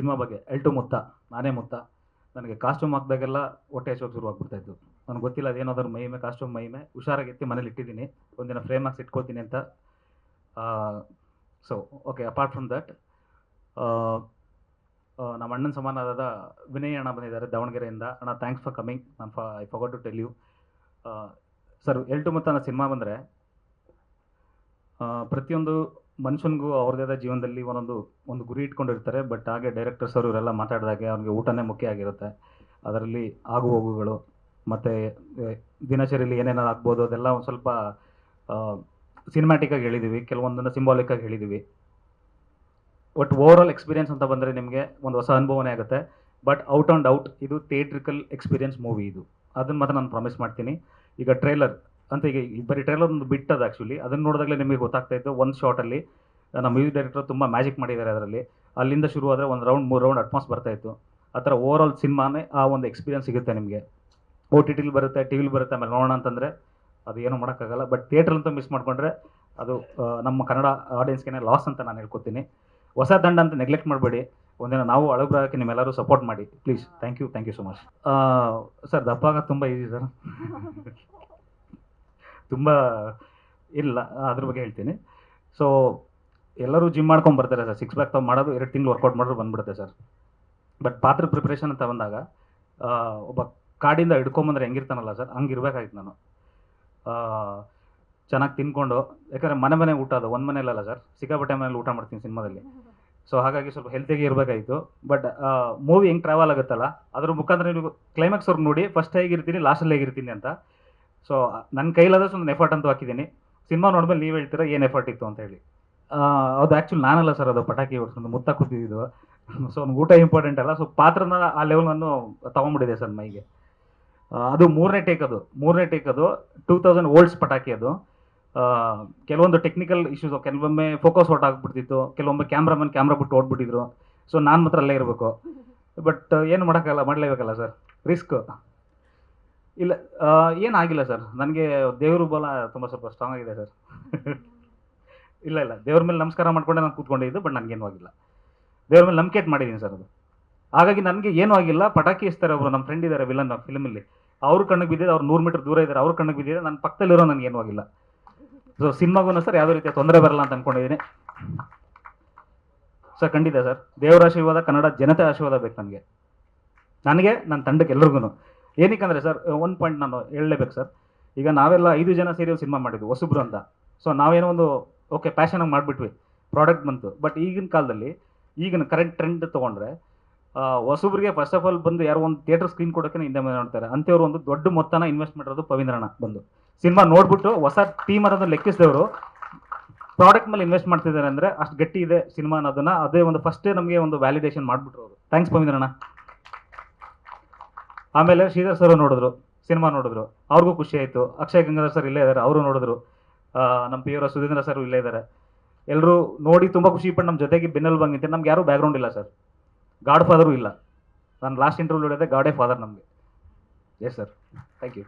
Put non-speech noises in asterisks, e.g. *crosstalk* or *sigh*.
Cinema ಬಗ್ಗೆ ಎಲ್ಟು ಮುತ್ತ ನಾನೇ ಮುತ್ತ ನನಗೆ ಕಾಸ್ಟ್ಯೂಮ್ ಹಾಕಿದಾಗೆಲ್ಲ ಹೊಟ್ಟೆ ಹಚ್ಚೋಕೆ ಶುರು ಆಗ್ಬಿಡ್ತಾಯಿತ್ತು ನನಗೆ ಗೊತ್ತಿಲ್ಲ ಅದೇನಾದ್ರು ಮಹಿಮೆ ಕಾಸ್ಟ್ಯೂಮ್ ಮಹಿಮೆ. ಹುಷಾರಾಗಿ ಎತ್ತಿ ಮನೇಲಿ ಇಟ್ಟಿದ್ದೀನಿ. ಒಂದಿನ ಫ್ರೇಮ್ ಹಾಕ್ಸಿ ಇಟ್ಕೋತೀನಿ ಅಂತ. So okay apart from that ನಮ್ಮ ಅಣ್ಣನ ಸಮಾನವಾದ ವಿನಯ್ ಅಣ್ಣ ಬಂದಿದ್ದಾರೆ ದಾವಣಗೆರೆಯಿಂದ. ಅಣ್ಣ ಥ್ಯಾಂಕ್ಸ್ ಫಾರ್ ಕಮಿಂಗ್ ನಾನು ಫಾ I forgot to tell you sir ಎಲ್ಟು ಮತ್ತು ಅನ್ನೋ ಸಿನಿಮಾ ಬಂದರೆ ಪ್ರತಿಯೊಂದು ಮನುಷ್ಯನಿಗೂ ಆದ ಜೀವನದಲ್ಲಿ ಒಂದೊಂದು, ಒಂದು ಗುರಿ ಇಟ್ಕೊಂಡಿರ್ತಾರೆ. ಬಟ್ ಹಾಗೆ ಡೈರೆಕ್ಟರ್ಸ್ ಅವರು ಇವರೆಲ್ಲ ಮಾತಾಡಿದಾಗೆ ಅವ್ರಿಗೆ ಊಟನೇ ಮುಖ್ಯ ಆಗಿರುತ್ತೆ. ಅದರಲ್ಲಿ ಆಗು ಹೋಗುಗಳು ಮತ್ತು ದಿನಚರಿಯಲ್ಲಿ ಏನೇನು ಆಗ್ಬೋದು, ಅದೆಲ್ಲ ಒಂದು ಸ್ವಲ್ಪ ಸಿನಿಮ್ಯಾಟಿಕ್ಕಾಗಿ ಹೇಳಿದ್ದೀವಿ ಕೆಲವೊಂದನ್ನು ಸಿಂಬಾಲಿಕ್ಕಾಗಿ ಹೇಳಿದ್ದೀವಿ ಬಟ್ ಓವರ್ ಆಲ್ ಎಕ್ಸ್ಪೀರಿಯನ್ಸ್ ಅಂತ ಬಂದರೆ ನಿಮಗೆ ಒಂದು ಹೊಸ ಅನುಭವನೇ ಆಗುತ್ತೆ. ಬಟ್ ಔಟ್ ಆ್ಯಂಡ್ ಔಟ್ ಇದು ಥಿಯೇಟ್ರಿಕಲ್ ಎಕ್ಸ್ಪೀರಿಯನ್ಸ್ ಮೂವಿ ಇದು. ಅದನ್ನು ಮಾತ್ರ ನಾನು ಪ್ರಾಮಿಸ್ ಮಾಡ್ತೀನಿ. ಈಗ ಟ್ರೈಲರ್ ಅಂತ ಈಗ ಬರೀ ಟ್ರೈಲರ್ ಒಂದು ಬಿಟ್ಟದ ಆ್ಯಕ್ಚುಲಿ ಅದನ್ನು ನೋಡಿದಾಗಲೇ ನಿಮಗೆ ಗೊತ್ತಾಗ್ತಾ ಇತ್ತು. ಒಂದು ಶಾರ್ಟಲ್ಲಿ ನಮ್ಮ ಮ್ಯೂಸಿಕ್ ಡೈರೆಕ್ಟರ್ ತುಂಬ ಮ್ಯಾಜಿಕ್ ಮಾಡಿದ್ದಾರೆ ಅದರಲ್ಲಿ. ಅಲ್ಲಿಂದ ಶುರು ಆದರೆ ಒಂದು ರೌಂಡ್ ಮೂರು ರೌಂಡ್ ಅಟ್ಮಾಸ್ ಬರ್ತಾ ಇತ್ತು. ಆ ಥರ ಓವರ್ ಆಲ್ ಸಿನಿಮಾನೇ ಆ ಒಂದು ಎಕ್ಸ್ಪೀರಿಯನ್ಸ್ ಸಿಗುತ್ತೆ ನಿಮಗೆ. ಓ ಟಿ ಟಿಲಿ ಬರುತ್ತೆ ಟಿ ವಿಲಿ ಬರುತ್ತೆ, ಆಮೇಲೆ ನೋಡೋಣ ಅಂತಂದರೆ ಅದು ಏನೂ ಮಾಡೋಕ್ಕಾಗಲ್ಲ. ಬಟ್ ಥಿಯೇಟ್ರಲ್ಲಂತೂ ಮಿಸ್ ಮಾಡಿಕೊಂಡ್ರೆ ಅದು ನಮ್ಮ ಕನ್ನಡ ಆಡಿಯನ್ಸ್ಗೆ ಲಾಸ್ ಅಂತ ನಾನು ಹೇಳ್ಕೊತೀನಿ. ಹೊಸ ದಂಡ ಅಂತ ನೆಗ್ಲೆಕ್ಟ್ ಮಾಡಬೇಡಿ. ಒಂದಿನ ನಾವು ಅಳಬ್ರಾಗಕ್ಕೆ ನಿಮ್ಮೆಲ್ಲರೂ ಸಪೋರ್ಟ್ ಮಾಡಿ. Please thank you thank you so much sir ದಪ್ಪಾಗ ತುಂಬ ಈಸಿ ಸರ್ ತುಂಬ ಇಲ್ಲ, ಅದ್ರ ಬಗ್ಗೆ ಹೇಳ್ತೀನಿ. ಸೊ ಎಲ್ಲರೂ ಜಿಮ್ ಮಾಡ್ಕೊಂಡು ಬರ್ತಾರೆ ಸರ್ ಸಿಕ್ಸ್ ಪ್ಯಾಕ್ ತಾವು ಮಾಡೋದು, ಎರಡು ತಿಂಗಳು ವರ್ಕೌಟ್ ಮಾಡಿದ್ರು ಬಂದ್ಬಿಡುತ್ತೆ ಸರ್ ಬಟ್ ಪಾತ್ರ ಪ್ರಿಪ್ರೇಷನ್ ಅಂತ ಬಂದಾಗ ಒಬ್ಬ ಕಾಡಿಂದ ಹಿಡ್ಕೊಂಬಂದ್ರೆ ಹೆಂಗಿರ್ತಾನಲ್ಲ ಸರ್ ಹಂಗೆ ಇರ್ಬೇಕಾಗಿತ್ತು ನಾನು. ಚೆನ್ನಾಗಿ ತಿನ್ಕೊಂಡು, ಯಾಕಂದರೆ ಮನೆ ಮನೆ ಊಟ ಅದು, ಒಂದು ಮನೇಲಲ್ಲ ಸರ್ ಸಿಕ್ಕಾಪಟ್ಟೆ ಮನೇಲಿ ಊಟ ಮಾಡ್ತೀನಿ ಸಿನಿಮಾದಲ್ಲಿ. ಸೊ ಹಾಗಾಗಿ ಸ್ವಲ್ಪ ಹೆಲ್ತಿಗೆ ಇರಬೇಕಾಯಿತು ಬಟ್ ಮೂವಿ ಹೆಂಗೆ ಟ್ರಾವೆಲ್ ಆಗುತ್ತಲ್ಲ, ಅದ್ರ ಮುಖಾಂತರ ನೀವು ಕ್ಲೈಮ್ಯಾಕ್ಸ್ವರೆಗೆ ನೋಡಿ ಫಸ್ಟ್ ಹೇಗಿರ್ತೀನಿ ಲಾಸ್ಟಲ್ಲಿ ಹೇಗಿರ್ತೀನಿ ಅಂತ. ಸೊ ನನ್ನ ಕೈಲಾದಷ್ಟು ಒಂದು ಎಫರ್ಟ್ ಅಂತೂ ಹಾಕಿದ್ದೀನಿ. ಸಿನಿಮಾ ನೋಡ್ಮೇಲೆ ನೀವು ಹೇಳ್ತೀರಾ, ಏನು ಎಫರ್ಟ್ ಇತ್ತು ಅಂತ ಹೇಳಿ. ಅದು ಆ್ಯಕ್ಚುಲಿ ನಾನಲ್ಲ ಸರ್ ಅದು ಪಟಾಕಿ ಹೊಡ್ಸ್ಕೊಂಡು ಮುತ್ತ ಕೂತಿದ್ದು ಸೊ ಒಂದು ಊಟ ಇಂಪಾರ್ಟೆಂಟ್ ಅಲ್ಲ. ಸೊ ಪಾತ್ರನ ಆ ಲೆವೆಲ್ ನಾನು ತೊಗೊಂಬಿಟ್ಟಿದೆ ಸರ್ ಮೈಗೆ. ಅದು ಮೂರನೇ ಟೇಕ್ ಅದು. ಮೂರನೇ ಟೇಕ್ ಅದು ಟೂ ತೌಸಂಡ್ ಓಲ್ಡ್ಸ್ ಪಟಾಕಿ ಅದು. ಕೆಲವೊಂದು ಟೆಕ್ನಿಕಲ್ ಇಶ್ಯೂಸ್ ಕೆಲವೊಮ್ಮೆ ಫೋಕಸ್ ಔಟ್ ಆಗ್ಬಿಡ್ತಿತ್ತು. ಕೆಲವೊಮ್ಮೆ ಕ್ಯಾಮ್ರಾಮನ್ ಕ್ಯಾಮ್ರಾ ಬಿಟ್ಟು ಓಡ್ಬಿಟ್ಟಿದ್ರು. ಸೊ ನಾನು ಮಾತ್ರ ಅಲ್ಲೇ ಇರಬೇಕು. ಬಟ್ ಏನು ಮಾಡೋಕ್ಕಲ್ಲ ಮಾಡಲೇಬೇಕಲ್ಲ ಸರ್ ರಿಸ್ಕ್ ಇಲ್ಲ ಏನಾಗಿಲ್ಲ ಸರ್. ನನಗೆ ದೇವ್ರ ಬಲ ತುಂಬ ಸ್ವಲ್ಪ ಸ್ಟ್ರಾಂಗ್ ಆಗಿದೆ ಸರ್. *laughs* ಇಲ್ಲ ಇಲ್ಲ. ದೇವ್ರ ಮೇಲೆ ನಮಸ್ಕಾರ ಮಾಡ್ಕೊಂಡೆ ನಾನು ಕೂತ್ಕೊಂಡಿದ್ದು ಬಟ್ ನನಗೇನು ಆಗಿಲ್ಲ. ದೇವ್ರ ಮೇಲೆ ನಂಬಿಕೆ ಮಾಡಿದ್ದೀನಿ ಸರ್ ಅದು. ಹಾಗಾಗಿ ನನಗೆ ಏನೂ ಆಗಿಲ್ಲ. ಪಟಾಕಿ ಇಸ್ತಾರೆ ಅವರು ನಮ್ಮ ಫ್ರೆಂಡ್ ಇದ್ದಾರೆ ವಿಲನ್ ಫಿಲ್ಮಲ್ಲಿ ಅವ್ರ ಕಣ್ಣಿಗೆ ಬಿದ್ದಿದೆ, ಅವ್ರು ನೂರು ಮೀಟರ್ ದೂರ ಇದ್ದಾರೆ ಅವ್ರ ಕಣ್ಣಿಗೆ ಬಿದ್ದಿದೆ. ನನ್ನ ಪಕ್ಕದಲ್ಲಿರೋ ನನಗೆ ಏನೂ ಆಗಿಲ್ಲ. ಸೊ ಸಿನಿಮಾಗೂ ಸರ್ ಯಾವುದೇ ರೀತಿಯ ತೊಂದರೆ ಬರಲ್ಲ ಅಂತ ಅಂದ್ಕೊಂಡಿದ್ದೀನಿ ಸರ್ ಖಂಡಿತ ಸರ್. ದೇವರ ಆಶೀರ್ವಾದ, ಕನ್ನಡ ಜನತೆ ಆಶೀರ್ವಾದ ಬೇಕು ನನಗೆ. ನನಗೆ ನನ್ನ ತಂಡಕ್ಕೆ ಎಲ್ರಿಗೂ ಏನಕ್ಕಂದರೆ ಸರ್ ಒಂದು ಪಾಯಿಂಟ್ ನಾನು ಹೇಳಲೇಬೇಕು ಸರ್ ಈಗ ನಾವೆಲ್ಲ ಐದು ಜನ ಸೇರಿ ಸಿನಿಮಾ ಮಾಡಿದ್ವಿ, ಹೊಸಬ್ರು ಅಂತ. ಸೊ ನಾವೇನೋ ಒಂದು ಓಕೆ ಪ್ಯಾಷನಾಗಿ ಮಾಡಿಬಿಟ್ವಿ ಪ್ರಾಡಕ್ಟ್ ಬಂತು. ಬಟ್ ಈಗಿನ ಕಾಲದಲ್ಲಿ, ಈಗಿನ ಕರೆಂಟ್ ಟ್ರೆಂಡ್ ತೊಗೊಂಡ್ರೆ ಹೊಸಬ್ರಿಗೆ ಫಸ್ಟ್ ಆಫ್ ಆಲ್ ಬಂದು ಯಾರೋ ಒಂದು ಥಿಯೇಟರ್ ಸ್ಕ್ರೀನ್ ಕೊಡೋಕೆ ಹಿಂದೆ ನೋಡ್ತಾರೆ. ಅಂಥವ್ರು ಒಂದು ದೊಡ್ಡ ಮೊತ್ತನ ಇನ್ವೆಸ್ಟ್ ಮಾಡಿರೋದು ಪವೀಂದ್ರಣ ಬಂದು. ಸಿನಿಮಾ ನೋಡ್ಬಿಟ್ಟು ಹೊಸ ಟೀಮ್ ಅನ್ನೋದನ್ನ ಲೆಕ್ಕಿಸಿದವರು ಪ್ರಾಡಕ್ಟ್ ಮೇಲೆ ಇನ್ವೆಸ್ಟ್ ಮಾಡ್ತಿದ್ದಾರೆ ಅಂದರೆ ಅಷ್ಟು ಗಟ್ಟಿ ಇದೆ ಸಿನಿಮಾ ಅನ್ನೋದನ್ನ. ಅದೇ ಒಂದು ಫಸ್ಟೇ ನಮಗೆ ಒಂದು ವ್ಯಾಲಿಡೇಷನ್ ಮಾಡಿಬಿಟ್ರು ಅವರು. ಥ್ಯಾಂಕ್ಸ್ ಪವೀಂದ್ರಣ್ಣ ಆಮೇಲೆ ಶ್ರೀಧರ್ ಸರ್ ನೋಡಿದ್ರು, ಸಿನಿಮಾ ನೋಡಿದ್ರು, ಅವ್ರಿಗೂ ಖುಷಿ ಆಯಿತು. ಅಕ್ಷಯ್ ಗಂಗಾಧರ್ ಸರ್ ಇಲ್ಲೇ ಇದ್ದಾರೆ, ಅವರು ನೋಡಿದ್ರು. ನಮ್ಮ ಪಿ ಅವರ ಸುಧೀಂದ್ರ ಸರ್ ಇಲ್ಲೇ ಇದ್ದಾರೆ. ಎಲ್ಲರೂ ನೋಡಿ ತುಂಬ ಖುಷಿ ಪಟ್ಟು ನಮ್ಮ ಜೊತೆಗೆ ಬೆನ್ನಲ್ಲಿ ಬಂಗಿದ್ದೆ ನಮ್ಗೆ ಯಾರೂ ಬ್ಯಾಕ್ಗ್ರೌಂಡ್ ಇಲ್ಲ ಸರ್. ಗಾಡ್ ಫಾದರು ಇಲ್ಲ. ನಾನು ಲಾಸ್ಟ್ ಇಂಟರ್ವ್ಯೂ ಹೇಳಿದೆ ಗಾಡೇ ಫಾದರ್ ನಮಗೆ. Yes sir thank you